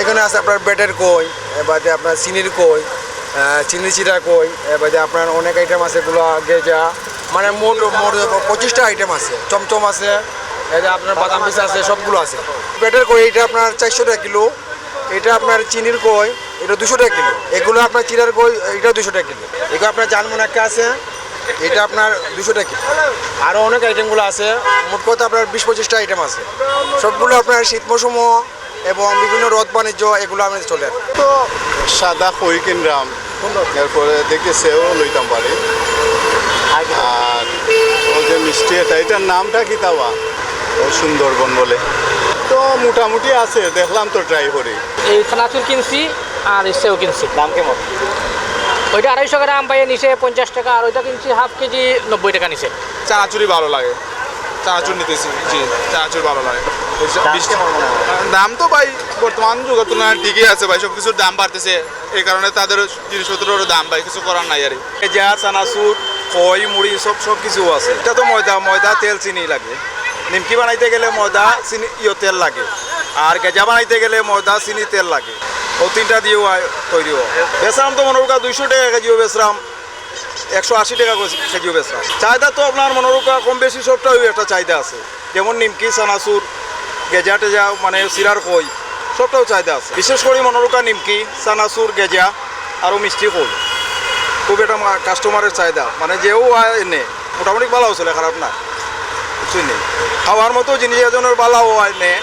এখানে আছে আপনার বেটের কই এবারে আপনার চিনির কই চিনি চিরা কই এবারে আপনার অনেক আইটেম আছে এগুলো, গেজা মানে মোট মোট পঁচিশটা আইটেম আছে, চমচম আছে যে আপনার বাদাম পিস আছে, সবগুলো আছে। বেটের কই এটা আপনার চারশো টাকা কিলো এটা আপনার চিনির কই, এটা দুশো টাকা কিলো, এগুলো আপনার চিরার কই এটা দুশো টাকা কিলো, এগুলো আপনার জালমন একটা আছে, এটা আপনার দুশো টাকা কিলো। আরও অনেক আইটেমগুলো আছে, মোট কথা আপনার বিশ পঁচিশটা আইটেম আছে, সবগুলো আপনার শীত মৌসুম এবং বিভিন্ন রথ বাণিজ্য এগুলো আমি চলে। তো সাদা খই কিনলাম এরপরে দেখি সেও লইতাম পারি আর ও যে মিষ্টি এটা এটার নামটা কি তাওয়া? ও সুন্দরবন বলে। তো মোটামুটি আছে দেখলাম তো ট্রাই করি এই চানাচুর কিনছি আর সেও কিনছি। দাম কেমন? ওইটা আড়াইশো গ্রাম পাইয়ে নিছে পঞ্চাশ টাকা আর ওইটা কিনছি হাফ কেজি নব্বই টাকা নিছে। চানাচুরি ভালো লাগে। চানাচুর নিতেছি। জি চানাচুর ভালো লাগে। দাম তো ভাই বর্তমান যুগের তুলনায় ঠিকই আছে ভাই সব কিছুর দাম বাড়তেছে। এই কারণে তাদের জিনিসপত্রেরও দাম ভাই কিছু করার নাই আর যা চানাচুর কই মুড়ি সব সব কিছু আছে। এটা তো ময়দা ময়দা তেল চিনি লাগে। নিমকি বানাইতে গেলে ময়দা চিনি ইয়ে তেল লাগে। আর গেজা বানাইতে গেলে ময়দা চিনি তেল লাগে। ও তিনটা দিয়েও তৈরি হয়। বেসরাম তো মনে করা দুইশো টাকা কেজিও বেসরাম একশো আশি টাকা কেজিও বেচলাম চাহিদা তো আপনার মনোরকা কম বেশি সবটাই একটা চাহিদা আছে। যেমন নিমকি সানাসুর গেজা টেজা মানে সিরার কই সবটাও চাহিদা আছে। বিশেষ করে মনোরকা নিমকি সানাসুর গেজা, আরও মিষ্টি কই খুব একটা কাস্টমারের চাহিদা। মানে যেও এনে, মোটামুটি ভালো চলে, খারাপ না। কিছুই নেই। খাওয়ার মতো জিনিস এজনের ভালো হয় নে